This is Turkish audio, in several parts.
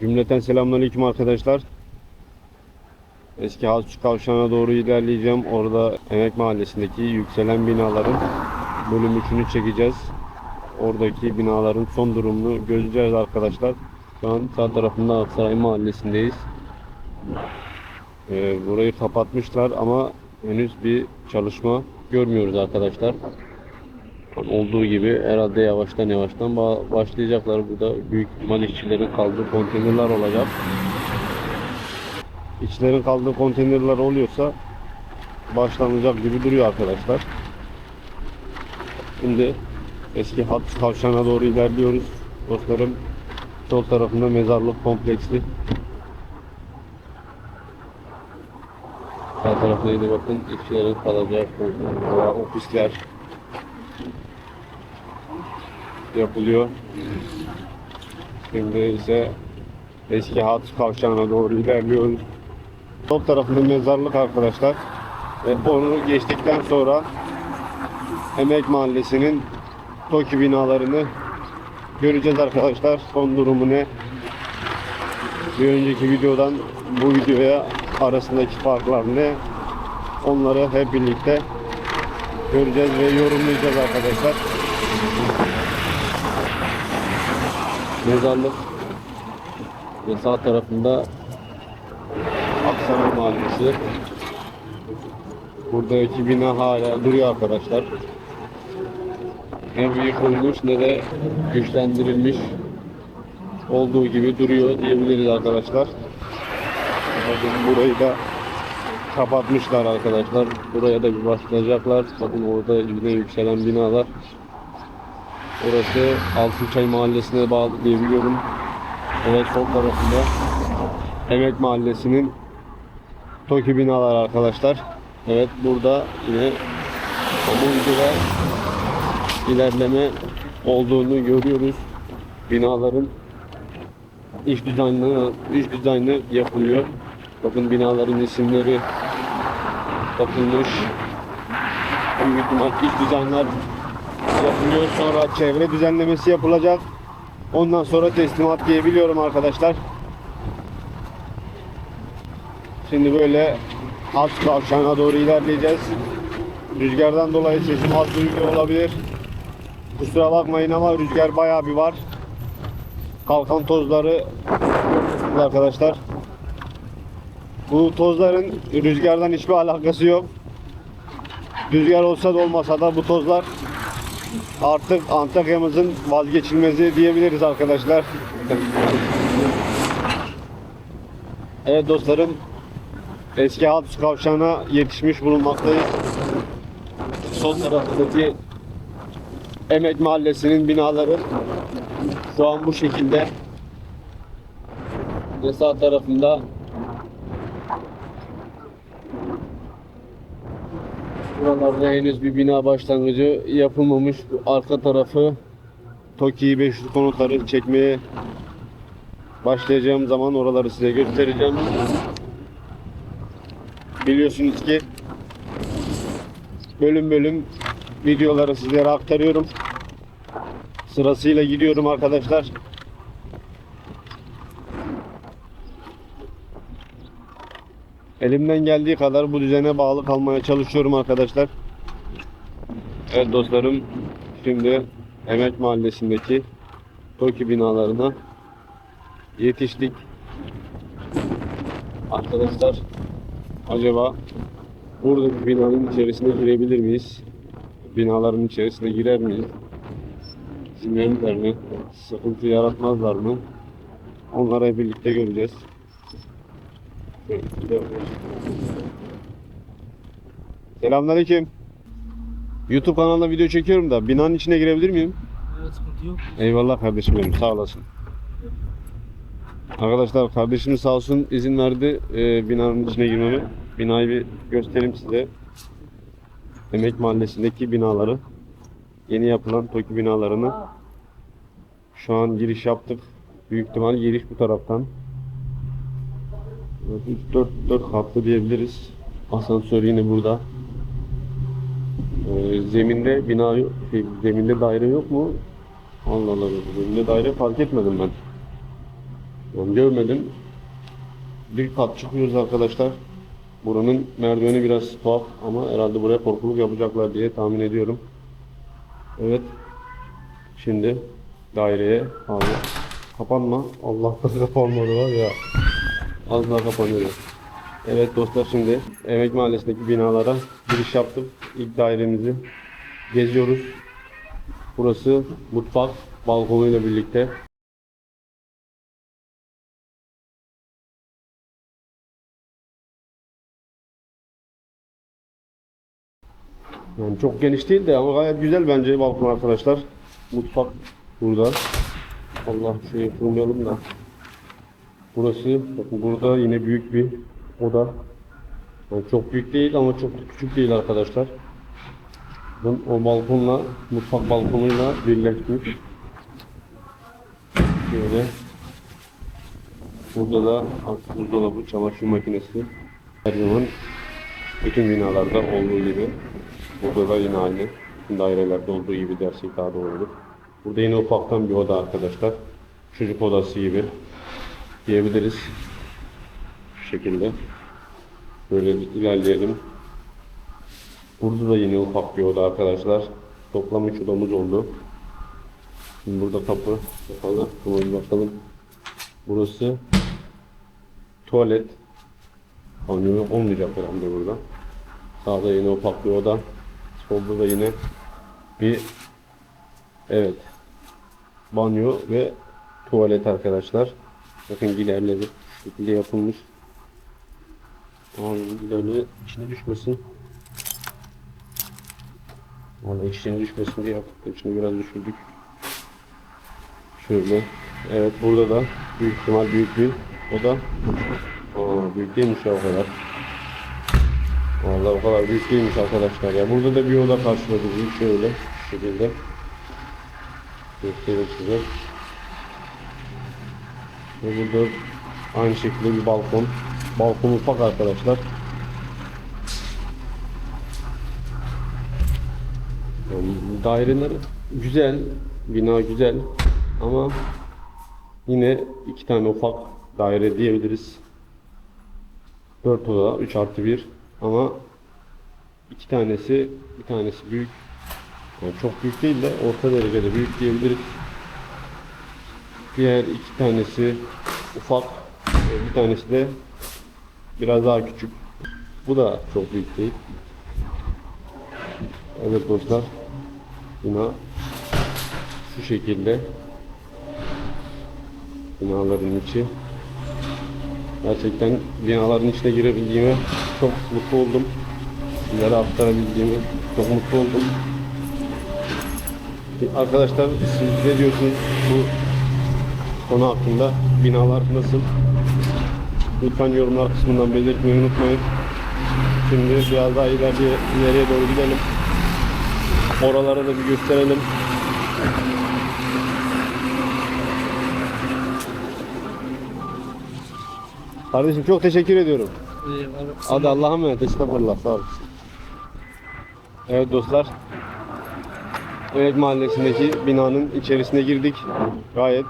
Cümleten selamünaleyküm arkadaşlar. Eski Hasçı Kavşağı'na doğru ilerleyeceğim. Orada Emek Mahallesi'ndeki yükselen binaların bölüm 3'ünü çekeceğiz. Oradaki binaların son durumunu göreceğiz arkadaşlar. Şu an sağ tarafında Aksaray Mahallesi'ndeyiz. Ee, burayı kapatmışlar ama henüz bir çalışma görmüyoruz arkadaşlar. Olduğu gibi herhalde yavaştan yavaştan ba- başlayacaklar. Burada büyük ihtimal işçilerin kaldığı konteynerler olacak. İşçilerin kaldığı konteynerler oluyorsa başlanacak gibi duruyor arkadaşlar. Şimdi eski hat kavşağına doğru ilerliyoruz. Dostlarım sol tarafında mezarlık kompleksi. Sağ tarafta yine bakın işçilerin konteynerler, ofisler yapılıyor. Şimdi ise eski hat kavşağına doğru ilerliyoruz. Sol tarafında mezarlık arkadaşlar. Ve onu geçtikten sonra Emek Mahallesi'nin TOKİ binalarını göreceğiz arkadaşlar. Son durumu ne? Bir önceki videodan bu videoya arasındaki farklar ne? Onları hep birlikte göreceğiz ve yorumlayacağız arkadaşlar. Mezarlık ve sağ tarafında Aksaray Mahallesi. Buradaki bina hala duruyor arkadaşlar. Ne yıkılmış ne de güçlendirilmiş olduğu gibi duruyor diyebiliriz arkadaşlar. Bakın burayı da kapatmışlar arkadaşlar. Buraya da bir başlayacaklar. Bakın orada yine yükselen binalar. Orası Altınçay Mahallesi'ne bağlı diyebiliyorum. Evet sol tarafında Emek Mahallesi'nin TOKİ binalar arkadaşlar. Evet burada yine videoda ilerleme olduğunu görüyoruz. Binaların iç dizaynı, iç dizaynı yapılıyor. Bakın binaların isimleri bakılmış. Büyük ihtimal iç dizaynlar yapılıyor. Sonra çevre düzenlemesi yapılacak. Ondan sonra teslimat diyebiliyorum arkadaşlar. Şimdi böyle alt kavşağına doğru ilerleyeceğiz. Rüzgardan dolayı sesim az duyuluyor olabilir. Kusura bakmayın ama rüzgar bayağı bir var. Kalkan tozları arkadaşlar. Bu tozların rüzgardan hiçbir alakası yok. Rüzgar olsa da olmasa da bu tozlar artık Antakya'mızın vazgeçilmezi diyebiliriz arkadaşlar. Evet dostlarım eski Haltüs kavşağına yetişmiş bulunmaktayız. Sol taraftaki Emek Mahallesi'nin binaları şu an bu şekilde. Ve sağ tarafında Buralarda henüz bir bina başlangıcı yapılmamış. Arka tarafı TOKİ 500 konutları çekmeye başlayacağım zaman oraları size göstereceğim. Biliyorsunuz ki bölüm bölüm videoları sizlere aktarıyorum. Sırasıyla gidiyorum arkadaşlar. Elimden geldiği kadar bu düzene bağlı kalmaya çalışıyorum arkadaşlar. Evet dostlarım, şimdi Emek Mahallesi'ndeki TOKİ binalarına yetiştik. Arkadaşlar, acaba buradaki binanın içerisine girebilir miyiz? Binaların içerisine girer miyiz? Sinirler mi? Sıkıntı yaratmazlar mı? Onları birlikte göreceğiz. Selamünaleyküm. YouTube kanalına video çekiyorum da binanın içine girebilir miyim? Evet sıkıntı yok. Eyvallah kardeşim benim sağ olasın. Arkadaşlar kardeşim sağ olsun izin verdi e, binanın içine girmeme. Binayı bir göstereyim size. Emek Mahallesi'ndeki binaları. Yeni yapılan TOKİ binalarını. Şu an giriş yaptık. Büyük ihtimal giriş bu taraftan. 3-4 4 katlı diyebiliriz. Asansör yine burada. Ee, zeminde bina yok, şey, zeminde daire yok mu? Allah Allah, zeminde daire fark etmedim ben. Ben görmedim. Bir kat çıkıyoruz arkadaşlar. Buranın merdiveni biraz tuhaf ama herhalde buraya korkuluk yapacaklar diye tahmin ediyorum. Evet. Şimdi daireye abi kapanma. Allah'tan kapanmadı var ya. Az daha kapanıyor. Evet dostlar şimdi Emek Mahallesi'ndeki binalara giriş yaptık. İlk dairemizi geziyoruz. Burası mutfak balkonuyla birlikte. Yani çok geniş değil de ama gayet güzel bence balkon arkadaşlar. Mutfak burada. Allah şeyi kırmayalım da. Burası burada yine büyük bir oda. Yani çok büyük değil ama çok küçük değil arkadaşlar. Bakın O balkonla mutfak balkonuyla birleşmiş. Şöyle. Burada da buzdolabı, çamaşır makinesi. Her zaman bütün binalarda olduğu gibi. Burada da yine aynı. Dairelerde olduğu gibi dersek daha doğru olur. Burada yine ufaktan bir oda arkadaşlar. Çocuk odası gibi diyebiliriz. Şu şekilde. Böyle ilerleyelim. Burada da yine ufak bir oda arkadaşlar. Toplam 3 odamız oldu. Şimdi burada kapı kapalı. Hemen bakalım. Burası tuvalet. Banyo olmayacak herhalde burada. Sağda yine ufak bir oda. Solda da yine bir evet banyo ve tuvalet arkadaşlar. Bakın ilerleri şu şekilde yapılmış. Aman ilerleri içine düşmesin. Valla içine düşmesin diye yaptık. İçine biraz düşürdük. Şöyle. Evet burada da büyük ihtimal büyük bir oda. Aa, büyük değilmiş o kadar. Vallahi o kadar büyük değilmiş arkadaşlar ya. Burada da bir oda karşıladı şöyle şekilde. Göstereyim size. Ve burada aynı şekilde bir balkon. Balkon ufak arkadaşlar. Yani daireler güzel, bina güzel ama yine iki tane ufak daire diyebiliriz. 4 oda 3 artı 1 ama iki tanesi bir tanesi büyük yani çok büyük değil de orta derecede büyük diyebiliriz. Diğer iki tanesi ufak e, bir tanesi de biraz daha küçük. Bu da çok büyük değil. Evet dostlar bina şu şekilde binaların içi Gerçekten binaların içine girebildiğime çok mutlu oldum. Sizlere aktarabildiğime çok mutlu oldum. Arkadaşlar siz ne diyorsunuz bu konu hakkında? Binalar nasıl? Lütfen yorumlar kısmından belirtmeyi unutmayın. Şimdi biraz daha ileriye, ileriye doğru gidelim. Oralara da bir gösterelim. Kardeşim çok teşekkür ediyorum. Hadi Allah'a emanet. Estağfurullah. Sağ olasın. Evet dostlar. Evet mahallesindeki binanın içerisine girdik. Gayet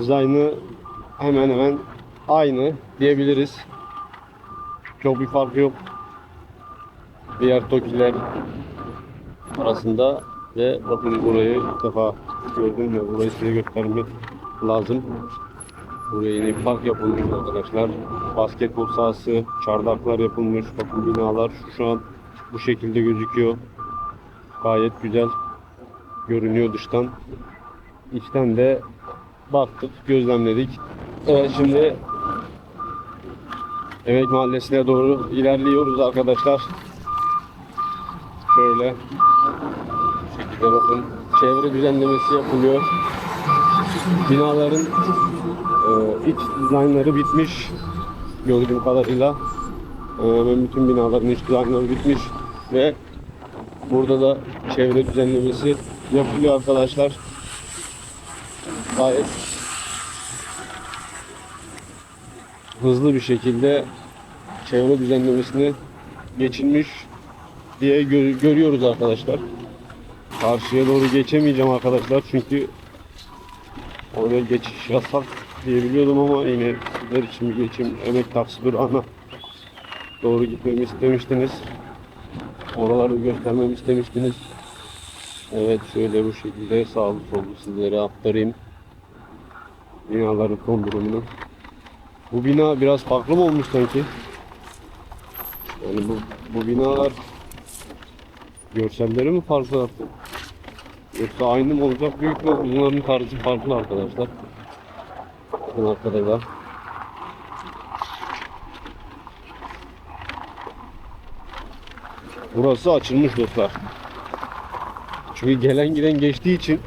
dizaynı hemen hemen aynı diyebiliriz. Çok bir fark yok. Diğer tokiler arasında ve bakın burayı ilk defa gördüm ve burayı size göstermek lazım. Buraya bir park yapılmış arkadaşlar. Basketbol sahası, çardaklar yapılmış. Bakın binalar şu, şu an bu şekilde gözüküyor. Gayet güzel görünüyor dıştan. İçten de baktık, gözlemledik. Evet şimdi Emek Mahallesi'ne doğru ilerliyoruz arkadaşlar. Şöyle şekilde bakın çevre düzenlemesi yapılıyor. Binaların ee, iç dizaynları bitmiş gördüğüm kadarıyla. Ee, Hemen bütün binaların iç dizaynları bitmiş ve burada da çevre düzenlemesi yapılıyor arkadaşlar. Gayet hızlı bir şekilde çevre düzenlemesini geçilmiş diye gö- görüyoruz arkadaşlar. Karşıya doğru geçemeyeceğim arkadaşlar çünkü oraya geçiş yasak. diyebiliyordum ama yine sizler için bir geçim emek taksi durağına doğru gitmemi istemiştiniz. Oraları göstermemi istemiştiniz. Evet şöyle bu şekilde sağlı sollu sizlere aktarayım. Binaların son durumunu. Bu bina biraz farklı mı olmuş sanki? Yani bu, bu binalar görselleri mi farklı artık? Yoksa aynı mı olacak büyük mü? Bunların tarzı farklı arkadaşlar. Bakın arkada da. Burası açılmış dostlar. Çünkü gelen giden geçtiği için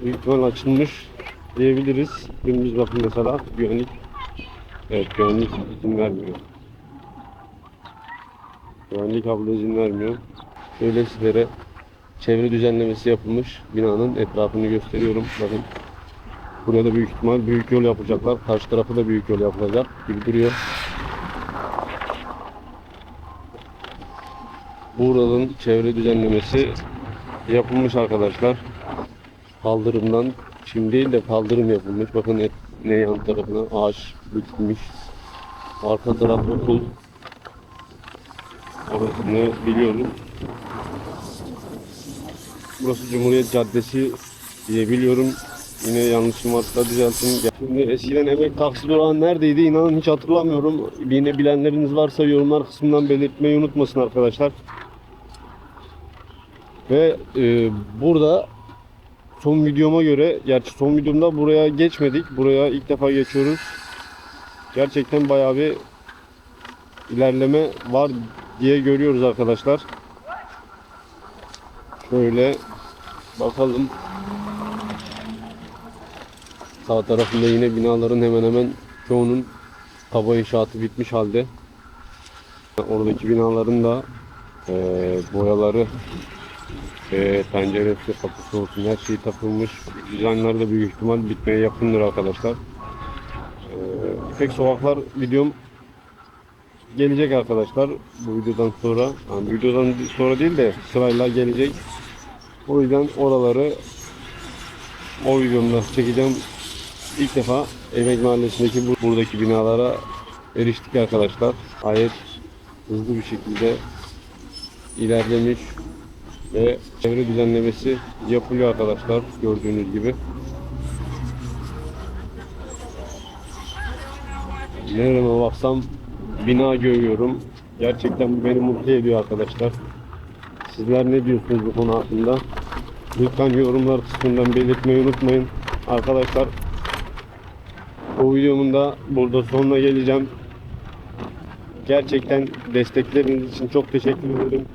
büyük açılmış diyebiliriz. Dümdüz bakın mesela güvenlik Evet güvenlik izin vermiyor. Güvenlik abla izin vermiyor. Şöyle sizlere çevre düzenlemesi yapılmış binanın etrafını gösteriyorum. Bakın buraya da büyük ihtimal büyük yol yapacaklar. Karşı tarafı da büyük yol yapılacak gibi duruyor. Buranın çevre düzenlemesi yapılmış arkadaşlar. Kaldırımdan çim de kaldırım yapılmış. Bakın et, ne yan tarafına ağaç dikilmiş. Arka taraf okul. Orasını biliyorum. Burası Cumhuriyet Caddesi diye biliyorum. Yine yanlışım varsa düzeltin. Şimdi eskiden emek taksi durağı neredeydi inanın hiç hatırlamıyorum. Yine bilenleriniz varsa yorumlar kısmından belirtmeyi unutmasın arkadaşlar. Ve e, burada son videoma göre, gerçi son videomda buraya geçmedik. Buraya ilk defa geçiyoruz. Gerçekten bayağı bir ilerleme var diye görüyoruz arkadaşlar. Şöyle bakalım. Sağ tarafında yine binaların hemen hemen çoğunun taba inşaatı bitmiş halde. Oradaki binaların da eee, boyaları eee penceresi, kapısı olsun her şey takılmış. Dizaynları da büyük ihtimal bitmeye yakındır arkadaşlar. Eee İpek Sokaklar videom gelecek arkadaşlar bu videodan sonra. Yani videodan sonra değil de sırayla gelecek. O yüzden oraları o videomda çekeceğim. İlk defa Emek Mahallesi'ndeki bu, buradaki binalara eriştik arkadaşlar. Gayet hızlı bir şekilde ilerlemiş ve çevre düzenlemesi yapılıyor arkadaşlar gördüğünüz gibi. Nereme baksam bina görüyorum. Gerçekten bu beni mutlu ediyor arkadaşlar. Sizler ne diyorsunuz bu konu hakkında? Lütfen yorumlar kısmından belirtmeyi unutmayın. Arkadaşlar bu videomun da burada sonuna geleceğim. Gerçekten destekleriniz için çok teşekkür ederim.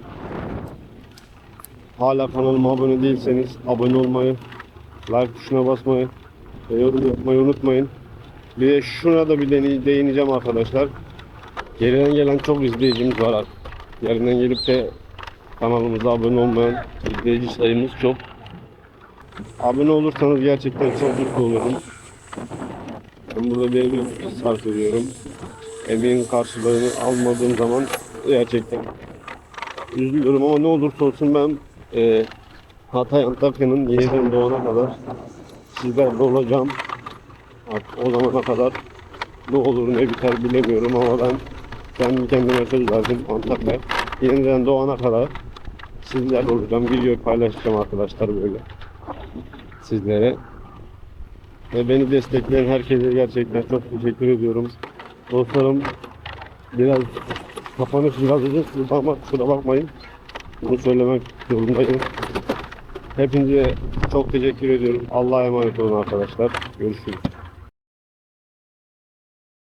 Hala kanalıma abone değilseniz abone olmayı, like tuşuna basmayı ve yorum yapmayı unutmayın. Bir de şuna da bir değineceğim arkadaşlar. Geriden gelen çok izleyicimiz var. Yerinden gelip de kanalımıza abone olmayan izleyici sayımız çok. Abone olursanız gerçekten çok mutlu olurum. Ben burada bir emek sarf ediyorum. Emeğin karşılığını almadığım zaman gerçekten üzülüyorum ama ne olursa olsun ben e, Hatay Antakya'nın yeniden doğana kadar sizlerle olacağım. Artık o zamana kadar ne olur ne biter bilemiyorum ama ben kendi kendime söz verdim Antakya yeniden doğana kadar sizlerle olacağım. Video paylaşacağım arkadaşlar böyle sizlere. Ve beni destekleyen herkese gerçekten çok teşekkür ediyorum. Dostlarım biraz kapanış biraz uzun ama kusura bakmayın. Bunu söylemek zorundayım. Hepinize çok teşekkür ediyorum. Allah'a emanet olun arkadaşlar. Görüşürüz.